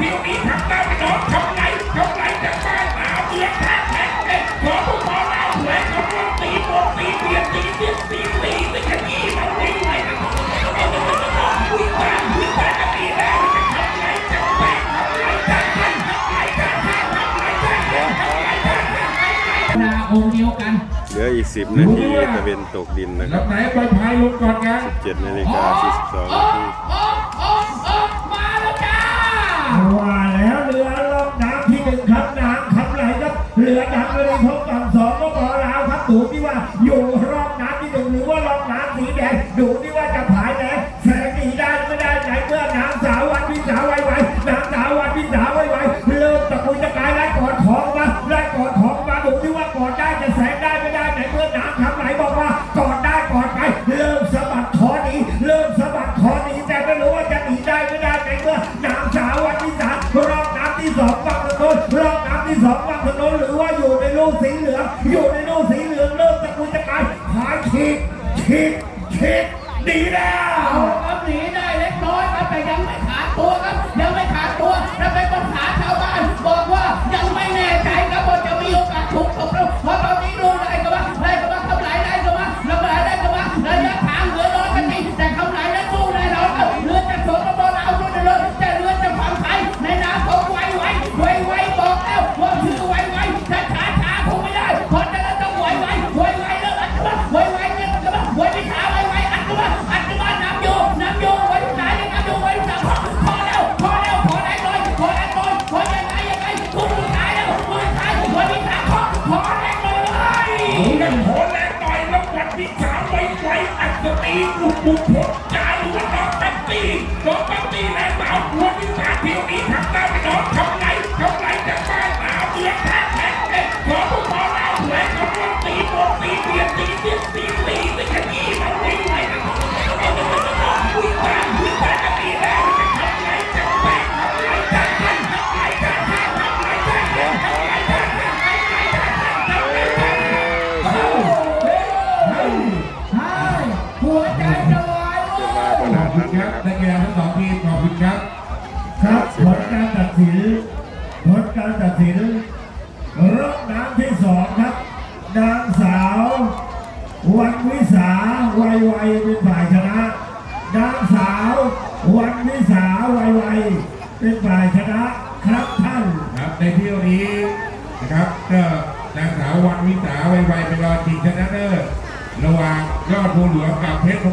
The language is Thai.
เที่ยวนี้ทำได้ไม่น้องทำไรทำไรจากบ้านสาวเมืองท่าแข่งเอ้ยขอพวกขอลาหวยขอพวกตีโปกตีเบียดตีเบียดตีตีตีขยี้มาวิ่งไปนะวิ่งไปวิ่งไปจะตีแล้วจะทำไรจะแตกทำไรจะทันทำไรจะทันทำไรจะทันทำไรจะทันนาองค์เดียวกันเหลืออีก 10 นาทีตะเวนตกดินนะคแล้รัวบไหนไปพายลงก่อนกัน 7นาฬิกา42นาที เหลือดังเลยทบฝั่งสองก็บอลาวครับดูที่ว่าอยู่รอบน้ำที่หนึ่งหรือว่ารอบน้ำสีแดงดูที่ว่าจะผายแดง ที่สองฝั่งถนนหรือว่าอยู่ในลูกสีเหลืองอยู่ในลูกสีเหลืองเริ่มตะกุยตะกายหายขีดขีดขีดดีแล้ว อัศตีอุบพดใจว่าน้องแป๊บตีน้องแป๊บตีแรงสาววัววิชาเที่ยวนี้ทำได้ นาดนั้นนะครับนักกีฬาทั้งสองทีมขอบคุณครับ ครับผลการตัดสินผลการตัดสินรอบน้ำที่สองครับ นางสาว วันวิสาไวไวเป็นฝ่ายชนะ นางสาว วันวิสาไวไวเป็นฝ่ายชนะครับท่านครับในเที่ยวนี้นะครับก็นางสาววันวิสาไวๆเป็นรองชิงชนะเลิศระหว่างยอดภูหลวงกับเพชร